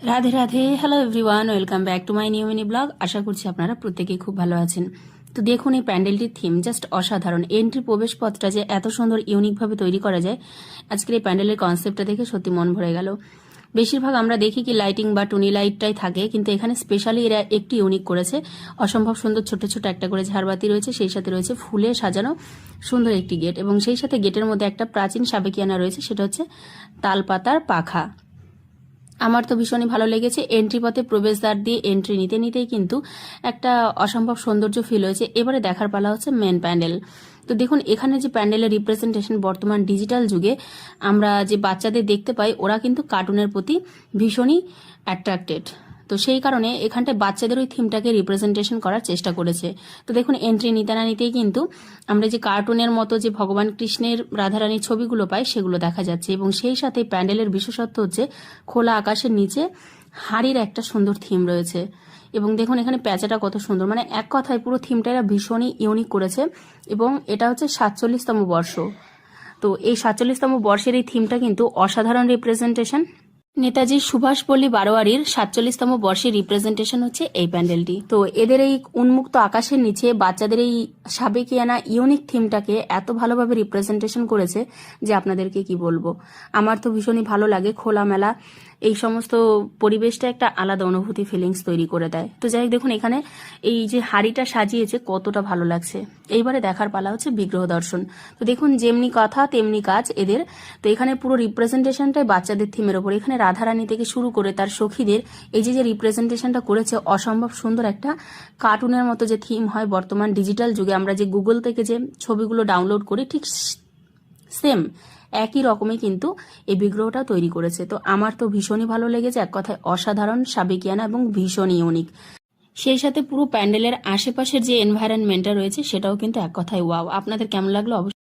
Radhe Radhe. Hello everyone welcome back to my new mini blog আশা করছি আপনারা প্রত্যেকেই খুব ভালো আছেন। তো দেখুন, এই প্যান্ডেলটির থিম জাস্ট অসাধারণ। এন্ট্রি প্রবেশপথটা যে এত সুন্দর ইউনিকভাবে তৈরি করা যায়, আজকের এই প্যান্ডেলের কনসেপ্টটা দেখে সত্যি মন ভরে গেল। বেশিরভাগ আমরা দেখি কি লাইটিং বা টুনি লাইটটাই থাকে, কিন্তু এখানে স্পেশালি এরা একটি ইউনিক করেছে। অসম্ভব সুন্দর ছোট ছোট একটা করে ঝাড়বাতি রয়েছে, সেই সাথে রয়েছে ফুলে সাজানো সুন্দর একটি গেট এবং সেই সাথে গেটের মধ্যে একটা প্রাচীন সাবেকিয়ানা রয়েছে, সেটা হচ্ছে তালপাতার পাখা। আমার তো ভীষণই ভালো লেগেছে। এন্ট্রি পথে প্রবেশদ্বার দিয়ে এন্ট্রি নিতে নিতেই কিন্তু একটা অসম্ভব সৌন্দর্য ফিল হয়েছে। এবারে দেখার পালা হচ্ছে মেন প্যান্ডেল। তো দেখুন, এখানে যে প্যান্ডেলের রিপ্রেজেন্টেশন বর্তমান ডিজিটাল যুগে, আমরা যে বাচ্চাদের দেখতে পাই, ওরা কিন্তু কার্টুনের প্রতি ভীষণই অ্যাট্রাক্টেড তো সেই কারণে এখানটায় বাচ্চাদের ওই থিমটাকে রিপ্রেজেন্টেশন করার চেষ্টা করেছে। তো দেখুন এন্ট্রি নিতে না নিতেই কিন্তু আমরা যে কার্টুনের মতো যে ভগবান কৃষ্ণের রাধারানীর ছবিগুলো পাই, সেগুলো দেখা যাচ্ছে। এবং সেই সাথে প্যান্ডেলের বিশেষত্ব হচ্ছে, খোলা আকাশের নিচে হাড়ির একটা সুন্দর থিম রয়েছে। এবং দেখুন, এখানে প্যাচাটা কত সুন্দর। মানে এক কথায় পুরো থিমটা এরা ভীষণই ইউনিক করেছে। এবং এটা হচ্ছে সাতচল্লিশতম বর্ষ। তো এই সাতচল্লিশতম বর্ষের এই থিমটা কিন্তু অসাধারণ রিপ্রেজেন্টেশন নেতাজি সুভাষ পল্লী বারোয়ারির সাতচল্লিশতম বর্ষের রিপ্রেজেন্টেশন হচ্ছে এই প্যান্ডেলটি। তো এদের এই উন্মুক্ত আকাশের নিচে বাচ্চাদের এই সাবেকিয়ানা ইউনিক থিমটাকে এত ভালোভাবে রিপ্রেজেন্টেশন করেছে যে আপনাদেরকে কি বলব। আমার তো ভীষণই ভালো লাগে খোলামেলা। এই সমস্ত পরিবেশটা একটা আলাদা অনুভূতি ফিলিংস তৈরি করে দেয়। তো যাই দেখুন, এখানে এই যে হাড়িটা সাজিয়েছে, কতটা ভালো লাগছে। এইবারে দেখার পালা হচ্ছে বিগ্রহ দর্শন। তো দেখুন, যেমনি কথা, তেমনি কাজ এদের। তো এখানে পুরো রিপ্রেজেন্টেশনটাই বাচ্চাদের থিমের ওপর। এখানে রাধারানী থেকে শুরু করে তার সখীদের এই যে যে রিপ্রেজেন্টেশনটা করেছে, অসম্ভব সুন্দর একটা কার্টুনের মতো যে থিম হয় বর্তমান ডিজিটাল যুগে। আমরা যে গুগল থেকে যে ছবিগুলো ডাউনলোড করি, ঠিক সেম একই রকমই কিন্তু এই বিগ্রহটা তৈরি করেছে। তো আমার তো ভীষণই ভালো লেগেছে। এক কথায় অসাধারণ, সাবেকিয়ানা এবং ভীষণই ইউনিক সেই সাথে পুরো প্যান্ডেলের আশেপাশের যে এনভায়রনমেন্টটা রয়েছে, সেটাও কিন্তু এক কথায় ওয়াও আপনাদের কেমন লাগল? অবশ্যই